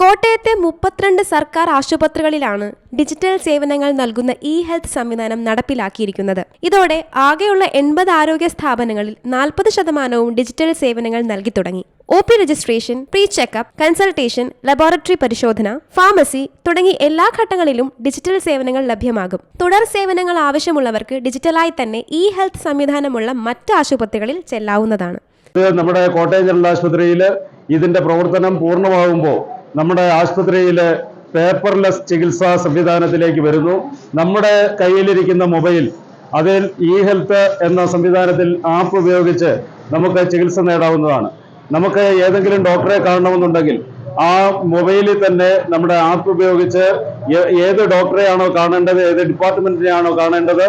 കോട്ടയത്തെ മുപ്പത്തിരണ്ട് സർക്കാർ ആശുപത്രികളിലാണ് ഡിജിറ്റൽ സേവനങ്ങൾ നൽകുന്ന ഇ ഹെൽത്ത് സംവിധാനം നടപ്പിലാക്കിയിരിക്കുന്നത്. ഇതോടെ ആകെയുള്ള എൺപത് ആരോഗ്യ സ്ഥാപനങ്ങളിൽ നാൽപ്പത് ശതമാനവും ഡിജിറ്റൽ സേവനങ്ങൾ നൽകി തുടങ്ങി. O P registration pre checkup consultation laboratory പരിശോധന ഫാർമസി തുടങ്ങി എല്ലാ ഘട്ടങ്ങളിലും ഡിജിറ്റൽ സേവനങ്ങൾ ലഭ്യമാകും. തുടർ സേവനങ്ങൾ ആവശ്യമുള്ളവർക്ക് ഡിജിറ്റലായി തന്നെ ഇ ഹെൽത്ത് സംവിധാനമുള്ള മറ്റ് ആശുപത്രികളിൽ ചെല്ലാവുന്നതാണ്. നമ്മുടെ കോട്ടയം ജനറൽ ആശുപത്രിയിൽ ഇതിന്റെ പ്രവർത്തനം പൂർണമാകുമ്പോൾ നമ്മുടെ ആശുപത്രിയിൽ പേപ്പർലെസ് ചികിത്സാ സംവിധാനത്തിലേക്ക് വരുന്നു. നമ്മുടെ കയ്യിലിരിക്കുന്ന മൊബൈൽ അതിൽ ഇ ഹെൽത്ത് എന്ന സംവിധാനത്തിൽ ആപ്പ് ഉപയോഗിച്ച് നമുക്ക് ചികിത്സ നേടാവുന്നതാണ്. നമുക്ക് ഏതെങ്കിലും ഡോക്ടറെ കാണണമെന്നുണ്ടെങ്കിൽ ആ മൊബൈലിൽ തന്നെ നമ്മുടെ ആപ്പ് ഉപയോഗിച്ച് ഏത് ഡോക്ടറെയാണോ കാണേണ്ടത് ഏത് ഡിപ്പാർട്ട്മെന്റിനെയാണോ കാണേണ്ടത്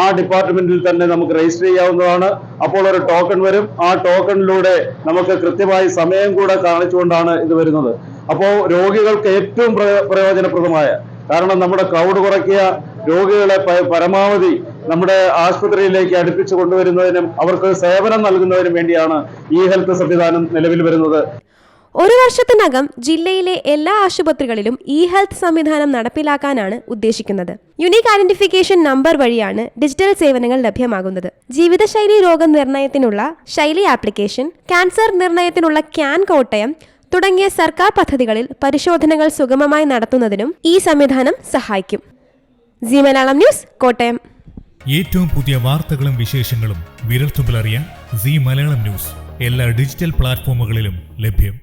ആ ഡിപ്പാർട്ട്മെന്റിൽ തന്നെ നമുക്ക് രജിസ്റ്റർ ചെയ്യാവുന്നതാണ്. അപ്പോൾ ഒരു ടോക്കൺ വരും. ആ ടോക്കണിലൂടെ നമുക്ക് കൃത്യമായി സമയം കൂടെ കാണിച്ചുകൊണ്ടാണ് ഇത് വരുന്നത്. അപ്പോൾ രോഗികൾക്ക് ഏറ്റവും പ്രയോ- പ്രയോജനപ്രദമായ കാരണം നമ്മുടെ ക്രൗഡ് കുറയ്ക്കുക രോഗികളെ പരമാവധി നമ്മുടെ ആശുപത്രിയിലേക്ക് അടുപ്പിച്ചു കൊണ്ടുവരുന്നതിനും അവർക്ക് സേവനം നൽകുന്നതിനും വേണ്ടിയാണ് ഈ ഹെൽത്ത് സംവിധാനം നിലവിൽ വരുന്നത്. ഒരു വർഷത്തിനകം ജില്ലയിലെ എല്ലാ ആശുപത്രികളിലും ഇ ഹെൽത്ത് സംവിധാനം നടപ്പിലാക്കാനാണ് ഉദ്ദേശിക്കുന്നത്. യുണീക്ക് ഐഡന്റിഫിക്കേഷൻ നമ്പർ വഴിയാണ് ഡിജിറ്റൽ സേവനങ്ങൾ ലഭ്യമാകുന്നത്. ജീവിതശൈലി രോഗനിർണയത്തിനുള്ള ശൈലി ആപ്ലിക്കേഷൻ ക്യാൻസർ നിർണയത്തിനുള്ള ക്യാൻ കോട്ടയം തുടങ്ങിയ സർക്കാർ പദ്ധതികളിൽ പരിശോധനകൾ സുഗമമായി നടത്തുന്നതിനും ഈ സംവിധാനം സഹായിക്കും. ജി മലയാളം ന്യൂസ് കോട്ടയം. ഏറ്റവും പുതിയ വാർത്തകളും വിശേഷങ്ങളും വിരൽത്തുമ്പിലറിയാൻ സി മലയാളം ന്യൂസ്. എല്ലാ ഡിജിറ്റൽ പ്ലാറ്റ്ഫോമുകളിലും ലഭ്യം.